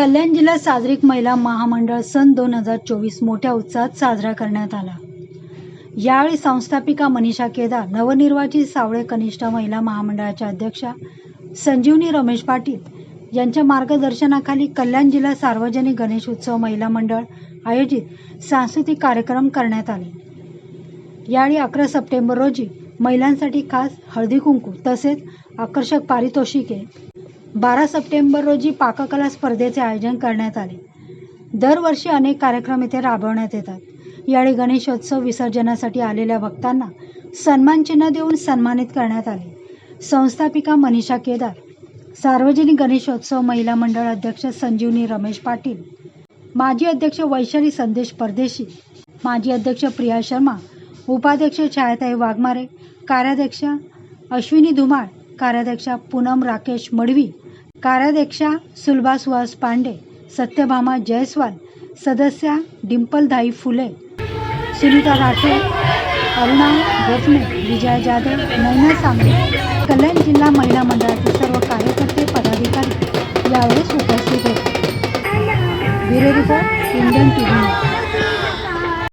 कल्याण जिल्हा साजरीक महिला महामंडळ सन दोन हजार चोवीस मोठ्या उत्साहात साजरा करण्यात आला. यावेळी संस्थापिका मनीषा केदार नवनिर्वाचित सावळे कनिष्ठ महिला महामंडळाच्या अध्यक्षा संजीवनी रमेश पाटील यांच्या मार्गदर्शनाखाली कल्याण जिल्हा सार्वजनिक गणेश उत्सव महिला मंडळ आयोजित सांस्कृतिक कार्यक्रम करण्यात आले. यावेळी अकरा सप्टेंबर रोजी महिलांसाठी खास हळदी कुंकू तसेच आकर्षक पारितोषिके बारा सप्टेंबर रोजी पाककला स्पर्धेचे आयोजन करण्यात आले. दरवर्षी अनेक कार्यक्रम इथे राबवण्यात येतात. यावेळी गणेशोत्सव विसर्जनासाठी आलेल्या भक्तांना सन्मान चिन्ह देऊन सन्मानित करण्यात आले. संस्थापिका मनीषा केदार सार्वजनिक गणेशोत्सव महिला मंडळ अध्यक्ष संजीवनी रमेश पाटील माजी अध्यक्ष वैशाली संदेश परदेशी माजी अध्यक्ष प्रिया शर्मा उपाध्यक्ष छायाताई वाघमारे कार्याध्यक्ष अश्विनी धुमाळ कार्याध्यक्षा पूनम राकेश मडवी कार्याध्यक्षा सुलभा सुहास पांडे सत्यभामा जयस्वाल सदस्या डिंपलधाई फुले सुनीता राठोड अरुणा गोखले विजया जाधव नैना सांगळे कल्याण जिल्हा महिला मंडळाचे सर्व कार्यकर्ते पदाधिकारी यावेळेस उपस्थित होते. Bureau report Indian T V